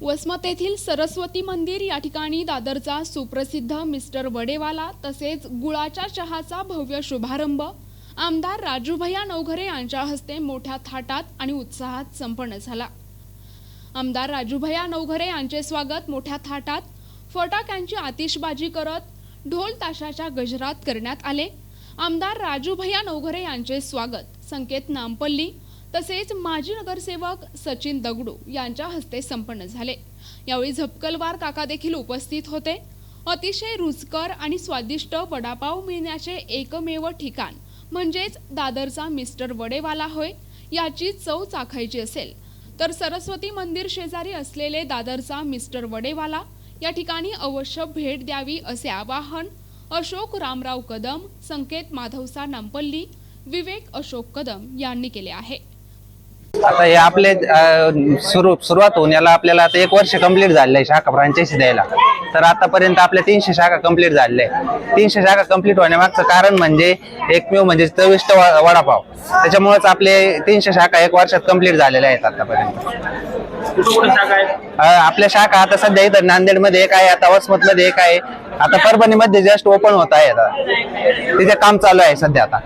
वसमत येथील सरस्वती मंदिर या ठिकाणी दादरचा सुप्रसिद्ध मिस्टर वडेवाला तसेच गुळाच्या चहाचा भव्य शुभारंभ आमदार राजूभैया नवघरे यांच्या हस्ते मोठ्या थाटात आणि उत्साहात संपन्न झाला. आमदार राजूभैया नवघरे यांचे स्वागत मोठ्या थाटात फटाक्यांची आतिषबाजी करत ढोल ताशाच्या गजरात करण्यात आले. आमदार राजूभैया नवघरे यांचे स्वागत संकेत नामपल्ली तसेच माजी नगरसेवक सचिन दगडू यांच्या हस्ते संपन्न झाले. यावेळी झपकलवार काका देखील उपस्थित होते. अतिशय रुचकर आणि स्वादिष्ट वडापाव मिळण्याचे एकमेव ठिकाण म्हणजेच दादरचा मिस्टर वडेवाला होय याची चव चाखायची असेल तर सरस्वती मंदिर शेजारी असलेले दादरचा मिस्टर वडेवाला या ठिकाणी अवश्य भेट द्यावी असे आवाहन अशोक रामराव कदम संकेत माधवसा नांपल्ली विवेक अशोक कदम यांनी केले आहे. आता हे आपले सुरू सुरुवात होऊन याला आपल्याला आता एक वर्ष कंप्लीट झालेलं आहे शाखा फ्रँचायसी द्यायला. तर आतापर्यंत आपल्या तीनशे शाखा कंप्लीट झालेल्या आहे तीनशे शाखा कंप्लीट होण्यामागचं कारण म्हणजे एकमेव म्हणजे चविष्ट वडापाव. त्याच्यामुळेच आपले तीनशे शाखा एक वर्षात कंप्लीट झालेल्या आहेत आतापर्यंत. कुठं कुठं शाखा आहे? अं, आपल्या शाखा आता सध्या इथं नांदेडमध्ये एक आहे आता वसमत मध्ये एक आहे. आता परभणी मध्ये जस्ट ओपन होत आहे आता. तिथे काम चालू आहे सध्या आता.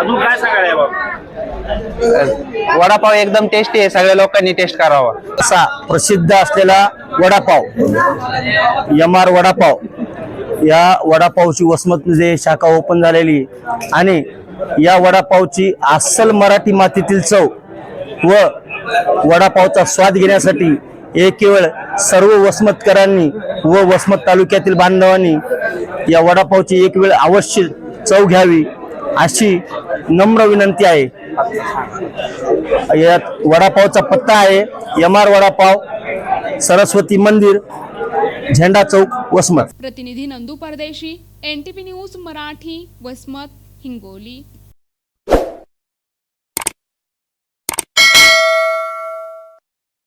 अजून काय सांगायला आहे बाबा? अं, वडापाव एकदम टेस्टी आहे सगळ्या लोकांनी टेस्ट करावा. असा प्रसिद्ध असलेला वडापाव यमार वडापाव. या वडापावची वसमतमध्ये शाखा ओपन झालेली आणि या वडापावची अस्सल मराठी मातीतील चव व वडापावचा स्वाद घेण्यासाठी हे केवळ सर्व वसमतकरांनी व वसमत तालुक्यातील बांधवांनी या वडापावची एक वेळ अवश्य चव घ्यावी अशी नम्र विनंती आहे. यात वडापावचा पत्ता आहे एम आर वडापाव सरस्वती मंदिर झेंडा चौक वसमत. प्रतिनिधी Nandu Pardeshi N T P news Marathi Vasmat Hingoli.